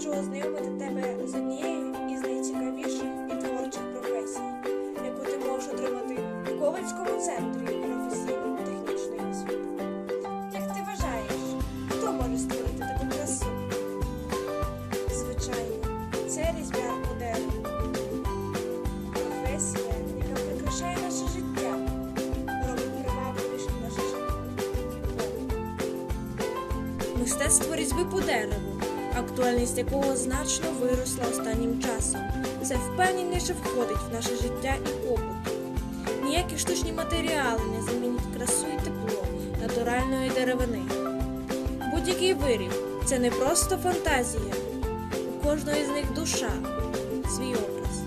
хочу ознайомити тебе з однією із найцікавіших і творчих професій, яку ти можеш отримати в Ковальському центрі професійно-технічної освіти. Як ти вважаєш, хто може створити таку красу? Звичайно, це різьбяр по дереву. Професія, яка прикрашає наше життя, робить привабливішим наше життя. Мистецтво різьби по дереву, актуальність якого значно виросла останнім часом. Це впевненіше входить в наше життя і побут. Ніякі штучні матеріали не замінять красу і тепло натуральної деревини. Будь-який виріб це не просто фантазія. У кожної з них душа, свій образ.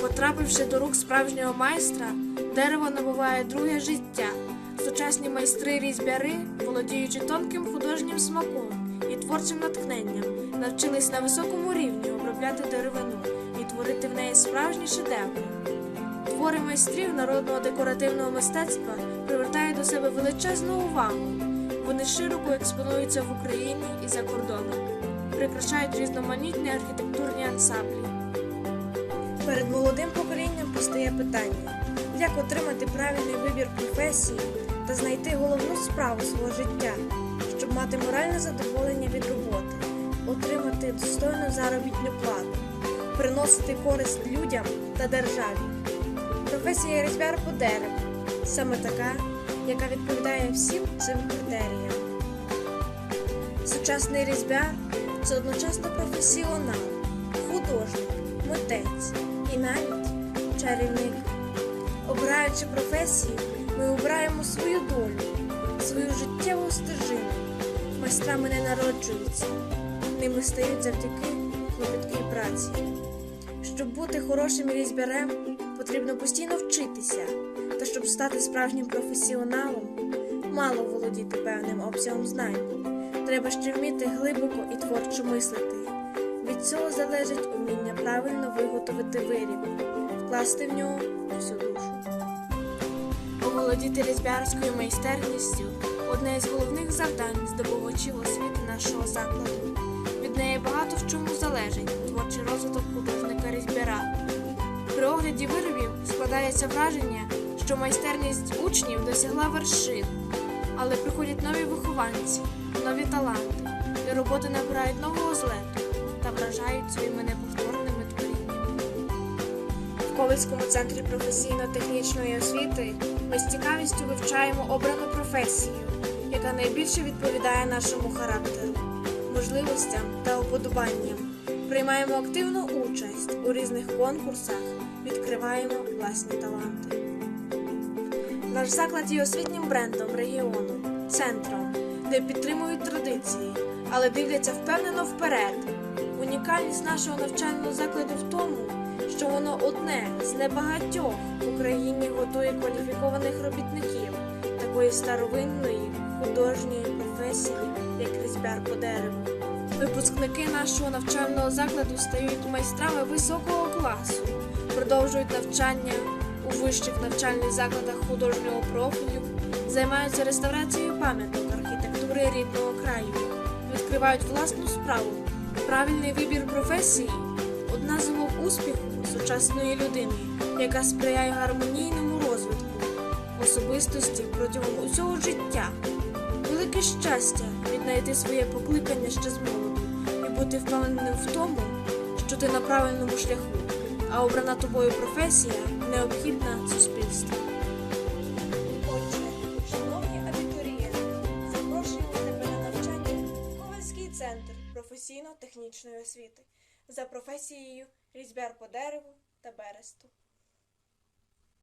Потрапивши до рук справжнього майстра, дерево набуває друге життя. Сучасні майстри різьбяри, володіючи тонким художнім смаком творчим натхненням, навчились на високому рівні обробляти деревину і творити в неї справжні шедеври. Твори майстрів народного декоративного мистецтва привертають до себе величезну увагу. Вони широко експонуються в Україні і за кордоном, прикрашають різноманітні архітектурні ансамблі. Перед молодим поколінням постає питання, як отримати правильний вибір професії та знайти головну справу свого життя, щоб мати моральне задоволення від роботи, отримати достойну заробітну плату, приносити користь людям та державі. Професія різьбяр по дереву саме така, яка відповідає всім цим критеріям. Сучасний різьбяр це одночасно професіонал, художник, митець і навіть чарівник. Обираючи професію, ми обираємо свою долю, свою життєву стежину. Майстрами не народжуються, ними стають завдяки клопіткій праці. Щоб бути хорошим різьбярем, потрібно постійно вчитися, та щоб стати справжнім професіоналом, мало володіти певним обсягом знань. Треба ще вміти глибоко і творчо мислити. Від цього залежить уміння правильно виготовити виріб, вкласти в нього всю душу. Оволодіти різьбярською майстерністю одне з головних завдань здобувачів освіти нашого закладу. Від неї багато в чому залежить творчий розвиток художника різьбяра. При огляді виробів складається враження, що майстерність учнів досягла вершин, але приходять нові вихованці, нові таланти, і роботи набирають нового злету та вражають своїми неповторними. В центрі професійно-технічної освіти ми з цікавістю вивчаємо обрану професію, яка найбільше відповідає нашому характеру, можливостям та уподобанням. Приймаємо активну участь у різних конкурсах, відкриваємо власні таланти. Наш заклад є освітнім брендом регіону, центром, де підтримують традиції, але дивляться впевнено вперед. Унікальність нашого навчального закладу в тому, що воно одне з небагатьох в Україні готує кваліфікованих робітників такої старовинної художньої професії, як різьбяр по дереву. Випускники нашого навчального закладу стають майстрами високого класу, продовжують навчання у вищих навчальних закладах художнього профілю, займаються реставрацією пам'яток архітектури рідного краю, відкривають власну справу. Правильний вибір професії одна з умов успіху сучасної людини, яка сприяє гармонійному розвитку особистості протягом усього життя. Велике щастя віднайти своє покликання ще з молоду і бути впевненим в тому, що ти на правильному шляху, а обрана тобою професія необхідна суспільству. Центр професійно-технічної освіти за професією різьбяр по дереву та бересту.